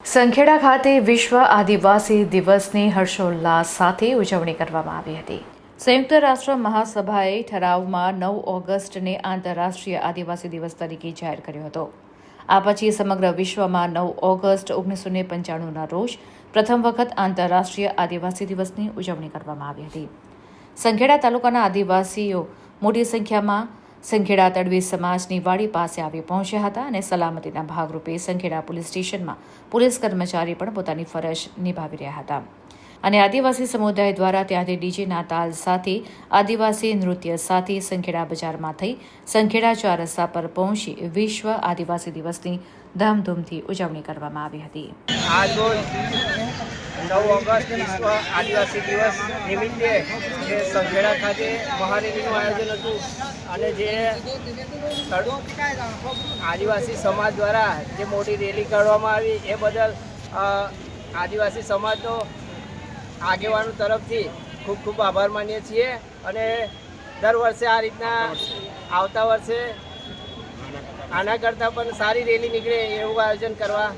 સંખેડા ખાતે વિશ્વ આદિવાસી દિવસની હર્ષોલ્લાસ સાથે ઉજવણી કરવામાં આવી હતી. સંયુક્ત રાષ્ટ્ર મહાસભાએ ઠરાવમાં નવ ઓગસ્ટને આંતરરાષ્ટ્રીય આદિવાસી દિવસ તરીકે જાહેર કર્યો હતો. આ પછી સમગ્ર વિશ્વમાં નવ ઓગસ્ટ ઓગણીસો ને પંચાણુંના રોજ પ્રથમ વખત આંતરરાષ્ટ્રીય આદિવાસી દિવસની ઉજવણી કરવામાં આવી હતી. સંખેડા તાલુકાના આદિવાસીઓ મોટી સંખ્યામાં સંખેડા તડવી સમાજની વાડી પાસે આવી પહોંચ્યા હતા અને સલામતીના ભાગરૂપે સંખેડા પોલીસ સ્ટેશનમાં પોલીસ કર્મચારી પણ પોતાની ફરજ નિભાવી રહ્યા હતા. અને આદિવાસી સમુદાય દ્વારા ત્યાંથી ડીજેના તાલ સાથે આદિવાસી નૃત્ય સાથે સંખેડા બજારમાં થઈ સંખેડા ચાર રસ્તા પર પહોંચી વિશ્વ આદિવાસી દિવસની ધામધૂમથી ઉજવણી કરવામાં આવી હતી. નવ ઓગસ્ટ વિશ્વ આદિવાસી દિવસ નિમિત્તે જે સંઘેડા ખાતે મહારેલીનું આયોજન હતું અને જે આદિવાસી સમાજ દ્વારા જે મોટી રેલી કાઢવામાં આવી એ બદલ આદિવાસી સમાજનો આગેવાનો તરફથી ખૂબ ખૂબ આભાર માનીએ છીએ અને દર વર્ષે આ રીતના આવતા વર્ષે આના કરતાં પણ સારી રેલી નીકળે એવું આયોજન કરવા